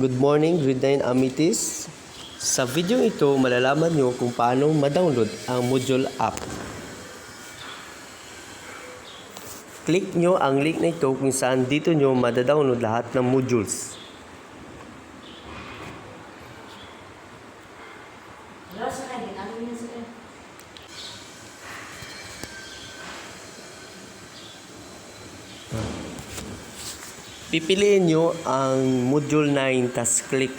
Good morning, grade 9 Amitis. Sa video ito, malalaman nyo kung paano ma-download ang Module app. Click nyo ang link na ito kung saan dito nyo madadownload lahat ng modules. Wala sa kanya, ginamit niya Pipiliin nyo ang Module 9 tas click.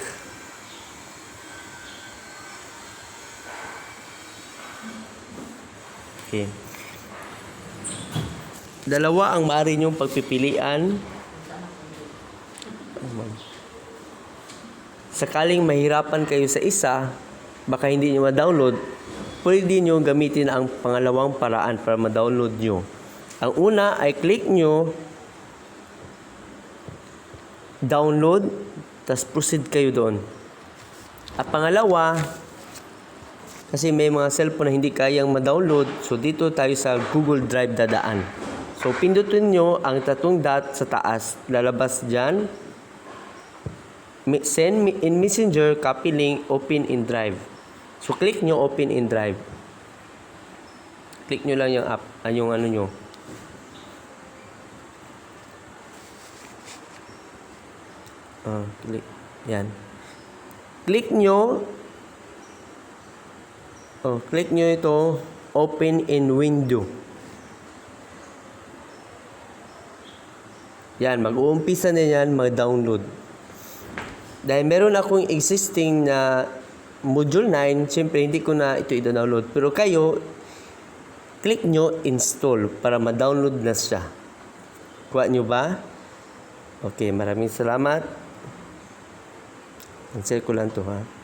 Okay. Dalawa ang maaari nyong pagpipilian. Sakaling mahirapan kayo sa isa, baka hindi nyo ma-download, pwede nyo gamitin ang pangalawang paraan para ma-download nyo. Ang una ay click nyo download, tas proceed kayo doon. At pangalawa, kasi may mga cellphone na hindi kayang ma-download, so dito tayo sa Google Drive dadaan. So pindutin nyo ang tatong dot sa taas, lalabas dyan. Send in Messenger, copy link, open in Drive. So click nyo open in Drive. Click nyo lang yung app, ah, yung ano nyo. Ah, click. Yan. Click nyo. Oh, click nyo ito. Open in window. Yan, mag-uumpisa na yan mag-download. Dahil meron akong existing na Module 9, siyempre hindi ko na ito i-download. Pero kayo, click nyo install para ma-download na siya. Kuha nyo ba? Okay, maraming salamat. Ko lang to ha.